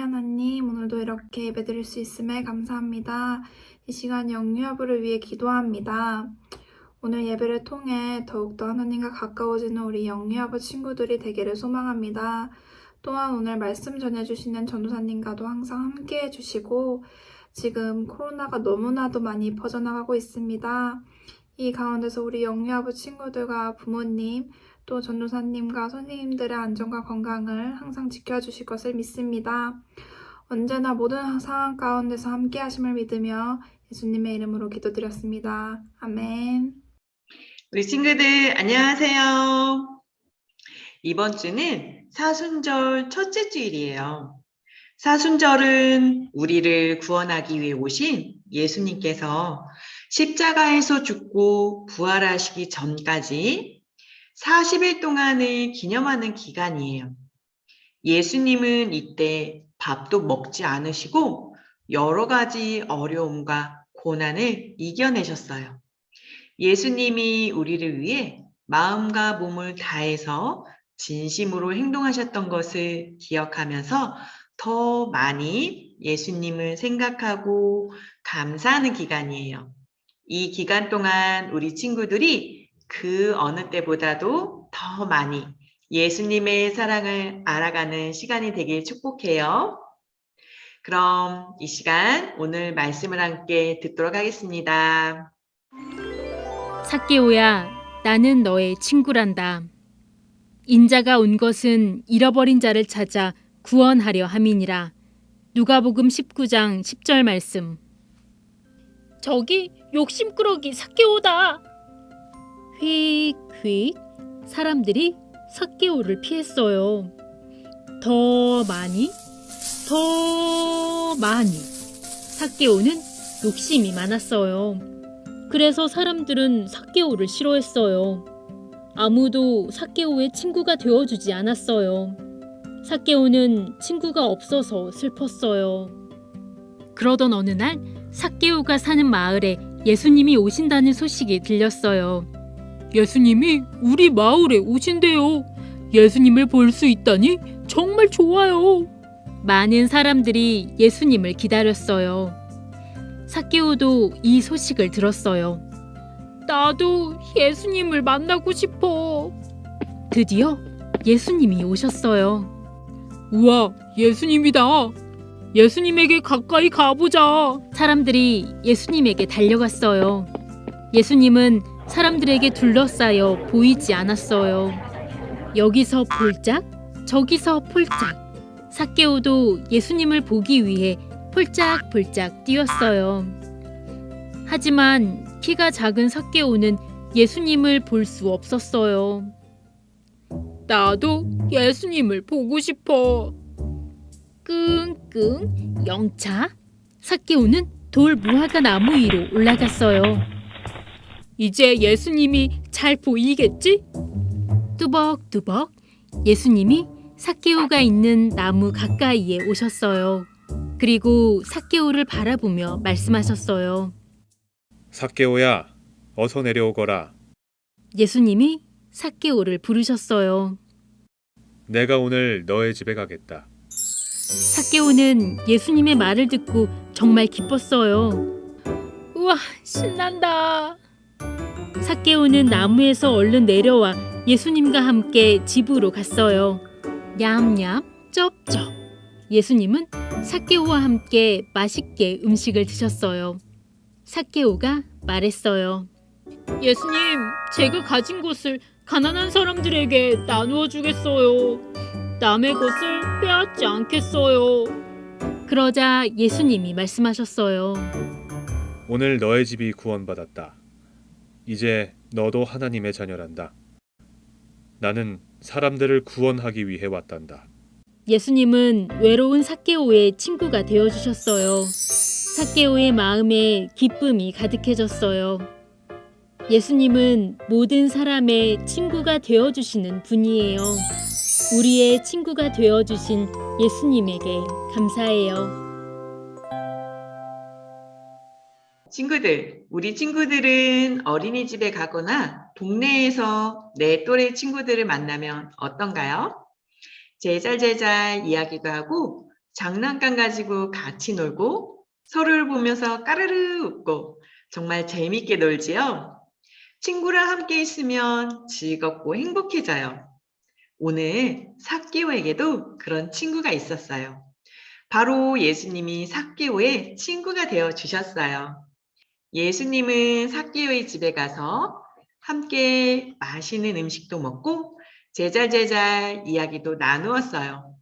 하나님, 오늘도 이렇게 예배드릴 수 있음에 감사합니다. 이 시간 영유아부를 위해 기도합니다. 오늘 예배를 통해 더욱더 하나님과 가까워지는 우리 영유아부 친구들이 되기를 소망합니다. 또한 오늘 말씀 전해주시는 전도사님과도 항상 함께 해주시고 지금 코로나가 너무나도 많이 퍼져나가고 있습니다. 이 가운데서 우리 영유아부 친구들과 부모님 또 전도사님과 선생님들의 안전과 건강을 항상 지켜주실 것을 믿습니다. 언제나 모든 상황 가운데서 함께 하심을 믿으며 예수님의 이름으로 기도드렸습니다. 아멘. 우리 친구들 안녕하세요. 이번 주는 사순절 첫째 주일이에요. 사순절은 우리를 구원하기 위해 오신 예수님께서 십자가에서 죽고 부활하시기 전까지 40일 동안을 기념하는 기간이에요. 예수님은 이때 밥도 먹지 않으시고 여러 가지 어려움과 고난을 이겨내셨어요. 예수님이 우리를 위해 마음과 몸을 다해서 진심으로 행동하셨던 것을 기억하면서 더 많이 예수님을 생각하고 감사하는 기간이에요. 이 기간 동안 우리 친구들이 그 어느 때보다도 더 많이 예수님의 사랑을 알아가는 시간이 되길 축복해요. 그럼 이 시간 오늘 말씀을 함께 듣도록 하겠습니다. 삭개오야, 나는 너의 친구란다. 인자가 온 것은 잃어버린 자를 찾아 구원하려 함이니라. 누가복음 19장 10절 말씀. 저기 욕심꾸러기 삭개오다. 휙휙 사람들이 삭개오를 피했어요. 더 많이, 더 많이. 삭개오는 욕심이 많았어요. 그래서 사람들은 삭개오를 싫어했어요. 아무도 삭개오의 친구가 되어주지 않았어요. 삭개오는 친구가 없어서 슬펐어요. 그러던 어느 날 삭개오가 사는 마을에 예수님이 오신다는 소식이 들렸어요. 예수님이 우리 마을에 오신대요. 예수님을 볼 수 있다니 정말 좋아요. 많은 사람들이 예수님을 기다렸어요. 삭개오도 이 소식을 들었어요. 나도 예수님을 만나고 싶어. 드디어 예수님이 오셨어요. 우와, 예수님이다. 예수님에게 가까이 가보자. 사람들이 예수님에게 달려갔어요. 예수님은 사람들에게 둘러싸여 보이지 않았어요. 여기서 폴짝, 저기서 폴짝. 삭개오도 예수님을 보기 위해 폴짝폴짝 뛰었어요. 하지만 키가 작은 삭개오는 예수님을 볼 수 없었어요. 나도 예수님을 보고 싶어. 끙끙 영차. 삭개오는 돌 무화과 나무 위로 올라갔어요. 이제 예수님이 잘 보이겠지? 뚜벅뚜벅 예수님이 삭개오가 있는 나무 가까이에 오셨어요. 그리고 삭개오를 바라보며 말씀하셨어요. 삭개오야, 어서 내려오거라. 예수님이 삭개오를 부르셨어요. 내가 오늘 너의 집에 가겠다. 삭개오는 예수님의 말을 듣고 정말 기뻤어요. 우와, 신난다. 삭개오는 나무에서 얼른 내려와 예수님과 함께 집으로 갔어요. 냠냠, 쩝쩝. 예수님은 삭개오와 함께 맛있게 음식을 드셨어요. 삭개오가 말했어요. 예수님, 제가 가진 것을 가난한 사람들에게 나누어 주겠어요. 남의 것을 빼앗지 않겠어요. 그러자 예수님이 말씀하셨어요. 오늘 너의 집이 구원받았다. 이제 너도 하나님의 자녀란다. 나는 사람들을 구원하기 위해 왔단다. 예수님은 외로운 삭개오의 친구가 되어 주셨어요. 삭개오의 마음에 기쁨이 가득해졌어요. 예수님은 모든 사람의 친구가 되어 주시는 분이에요. 우리의 친구가 되어 주신 예수님에게 감사해요. 친구들, 우리 친구들은 어린이집에 가거나 동네에서 내 또래 친구들을 만나면 어떤가요? 제잘제잘 이야기도 하고 장난감 가지고 같이 놀고 서로를 보면서 까르르 웃고 정말 재밌게 놀지요? 친구랑 함께 있으면 즐겁고 행복해져요. 오늘 삭개오에게도 그런 친구가 있었어요. 바로 예수님이 삭개오의 친구가 되어 주셨어요. 예수님은 삭개오의 집에 가서 함께 맛있는 음식도 먹고 제잘제잘 이야기도 나누었어요.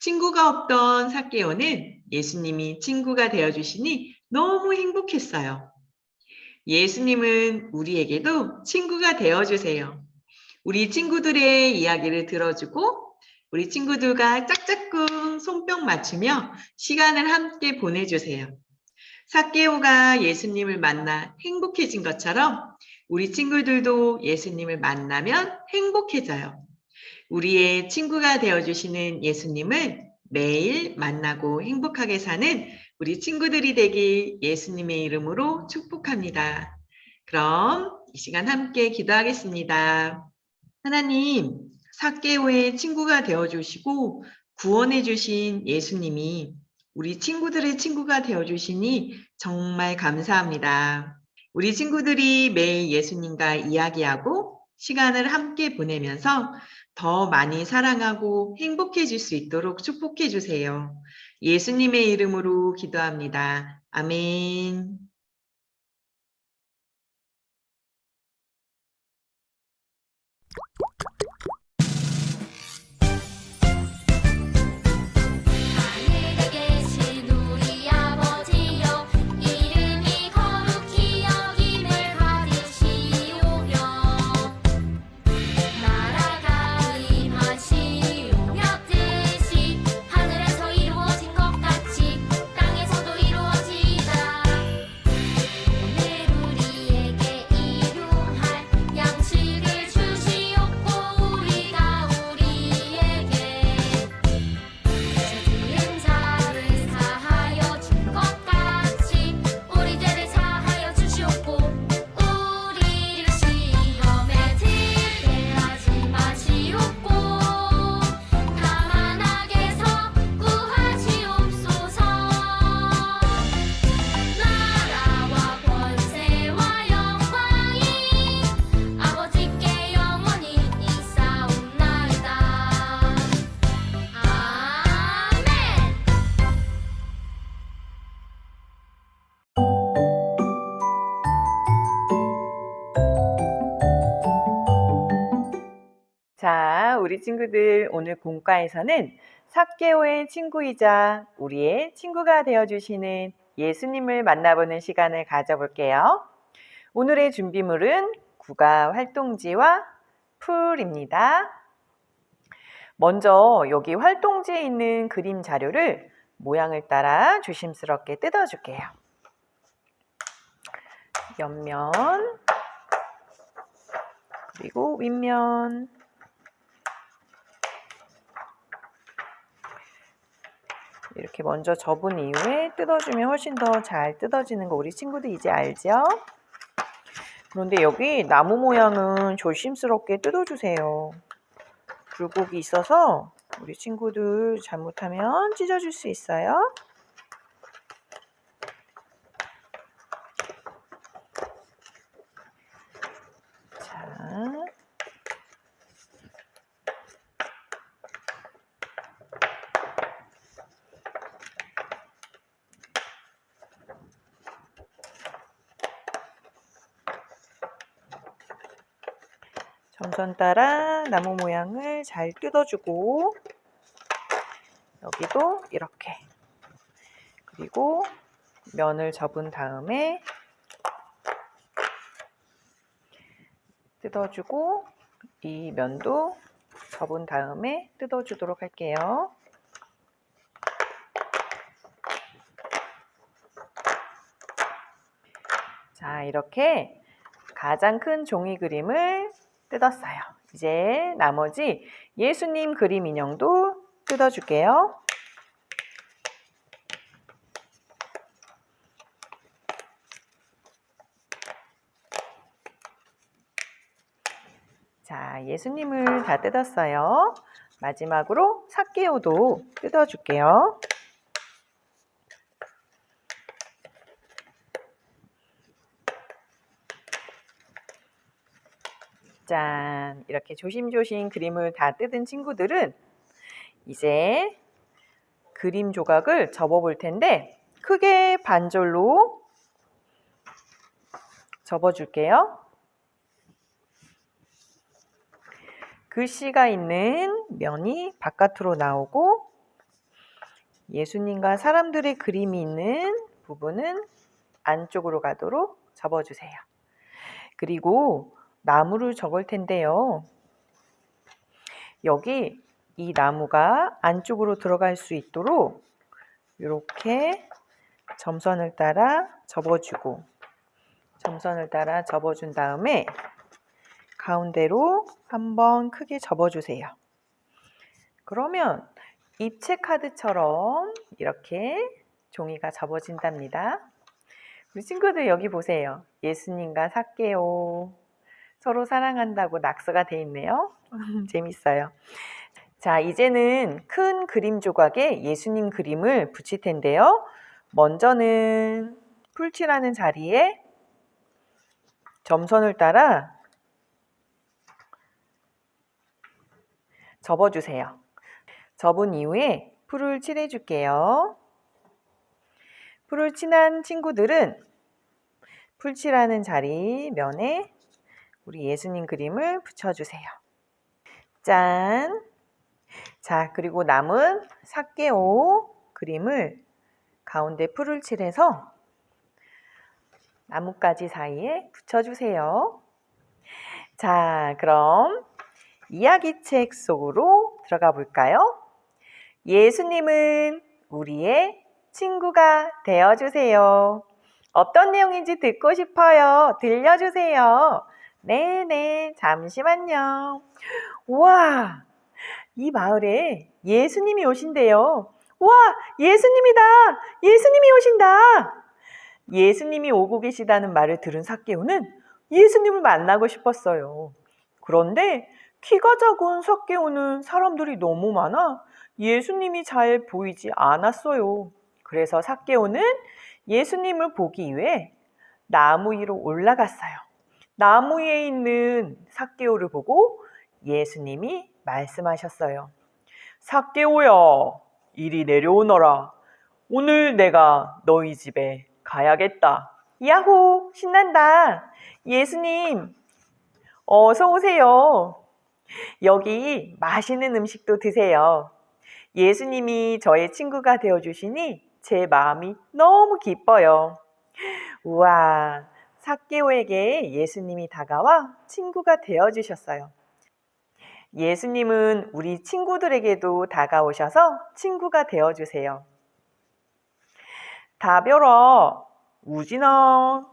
친구가 없던 삭개오는 예수님이 친구가 되어 주시니 너무 행복했어요. 예수님은 우리에게도 친구가 되어 주세요. 우리 친구들의 이야기를 들어주고 우리 친구들과 짝짝꿍 손뼉 맞추며 시간을 함께 보내주세요. 사케오가 예수님을 만나 행복해진 것처럼 우리 친구들도 예수님을 만나면 행복해져요. 우리의 친구가 되어주시는 예수님을 매일 만나고 행복하게 사는 우리 친구들이 되길 예수님의 이름으로 축복합니다. 그럼 이 시간 함께 기도하겠습니다. 하나님, 사케오의 친구가 되어주시고 구원해주신 예수님이 우리 친구들의 친구가 되어주시니 정말 감사합니다. 우리 친구들이 매일 예수님과 이야기하고 시간을 함께 보내면서 더 많이 사랑하고 행복해질 수 있도록 축복해 주세요. 예수님의 이름으로 기도합니다. 아멘. 친구들 오늘 공과에서는 사케오의 친구이자 우리의 친구가 되어주시는 예수님을 만나보는 시간을 가져볼게요. 오늘의 준비물은 국어 활동지와 풀입니다. 먼저 여기 활동지에 있는 그림 자료를 모양을 따라 조심스럽게 뜯어줄게요. 옆면, 그리고 윗면, 이렇게 먼저 접은 이후에 뜯어주면 훨씬 더 잘 뜯어지는 거 우리 친구들 이제 알죠? 그런데 여기 나무 모양은 조심스럽게 뜯어주세요. 굴곡이 있어서 우리 친구들 잘못하면 찢어질 수 있어요. 점선 따라 나무 모양을 잘 뜯어주고 여기도 이렇게 그리고 면을 접은 다음에 뜯어주고 이 면도 접은 다음에 뜯어주도록 할게요. 자, 이렇게 가장 큰 종이 그림을 뜯었어요. 이제 나머지 예수님 그림 인형도 뜯어줄게요. 자, 예수님을 다 뜯었어요. 마지막으로 사케오도 뜯어줄게요. 짠! 이렇게 조심조심 그림을 다 뜯은 친구들은 이제 그림 조각을 접어볼 텐데 크게 반절로 접어줄게요. 글씨가 있는 면이 바깥으로 나오고 예수님과 사람들의 그림이 있는 부분은 안쪽으로 가도록 접어주세요. 그리고 나무를 접을 텐데요. 여기 이 나무가 안쪽으로 들어갈 수 있도록 이렇게 점선을 따라 접어주고 점선을 따라 접어준 다음에 가운데로 한번 크게 접어주세요. 그러면 입체 카드처럼 이렇게 종이가 접어진답니다. 우리 친구들 여기 보세요. 예수님과 삭개오 서로 사랑한다고 낙서가 돼 있네요. 재밌어요. 자, 이제는 큰 그림 조각에 예수님 그림을 붙일 텐데요. 먼저는 풀칠하는 자리에 점선을 따라 접어주세요. 접은 이후에 풀을 칠해 줄게요. 풀을 칠한 친구들은 풀칠하는 자리 면에 우리 예수님 그림을 붙여주세요. 짠! 자, 그리고 남은 삭개오 그림을 가운데 풀을 칠해서 나뭇가지 사이에 붙여주세요. 자, 그럼 이야기책 속으로 들어가 볼까요? 예수님은 우리의 친구가 되어주세요. 어떤 내용인지 듣고 싶어요. 들려주세요. 네네, 잠시만요. 우와, 이 마을에 예수님이 오신대요. 우와, 예수님이다! 예수님이 오신다! 예수님이 오고 계시다는 말을 들은 삭개오는 예수님을 만나고 싶었어요. 그런데 키가 작은 삭개오는 사람들이 너무 많아 예수님이 잘 보이지 않았어요. 그래서 삭개오는 예수님을 보기 위해 나무 위로 올라갔어요. 나무 위에 있는 삭개오를 보고 예수님이 말씀하셨어요. 삭개오야, 이리 내려오너라. 오늘 내가 너희 집에 가야겠다. 야호, 신난다. 예수님, 어서 오세요. 여기 맛있는 음식도 드세요. 예수님이 저의 친구가 되어 주시니 제 마음이 너무 기뻐요. 우와, 삭개오에게 예수님이 다가와 친구가 되어 주셨어요. 예수님은 우리 친구들에게도 다가오셔서 친구가 되어 주세요. 다별아, 우진아,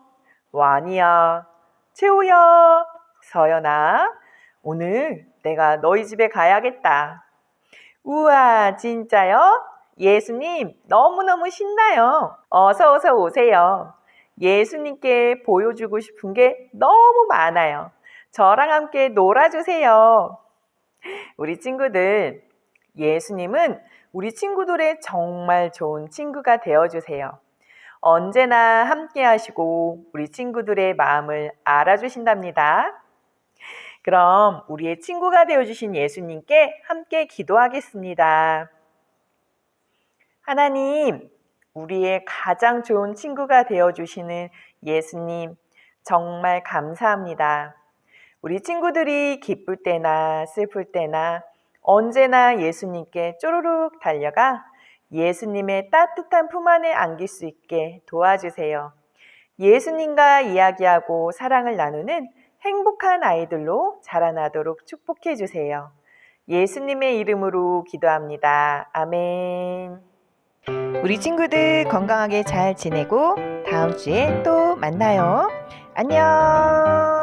와니야, 채우야, 서연아, 오늘 내가 너희 집에 가야겠다. 우와, 진짜요? 예수님, 너무너무 신나요. 어서 어서 오세요. 예수님께 보여주고 싶은 게 너무 많아요. 저랑 함께 놀아주세요. 우리 친구들, 예수님은 우리 친구들의 정말 좋은 친구가 되어주세요. 언제나 함께 하시고 우리 친구들의 마음을 알아주신답니다. 그럼 우리의 친구가 되어주신 예수님께 함께 기도하겠습니다. 하나님, 우리의 가장 좋은 친구가 되어주시는 예수님, 정말 감사합니다. 우리 친구들이 기쁠 때나 슬플 때나 언제나 예수님께 쪼르륵 달려가 예수님의 따뜻한 품 안에 안길 수 있게 도와주세요. 예수님과 이야기하고 사랑을 나누는 행복한 아이들로 자라나도록 축복해 주세요. 예수님의 이름으로 기도합니다. 아멘. 우리 친구들 건강하게 잘 지내고 다음 주에 또 만나요. 안녕.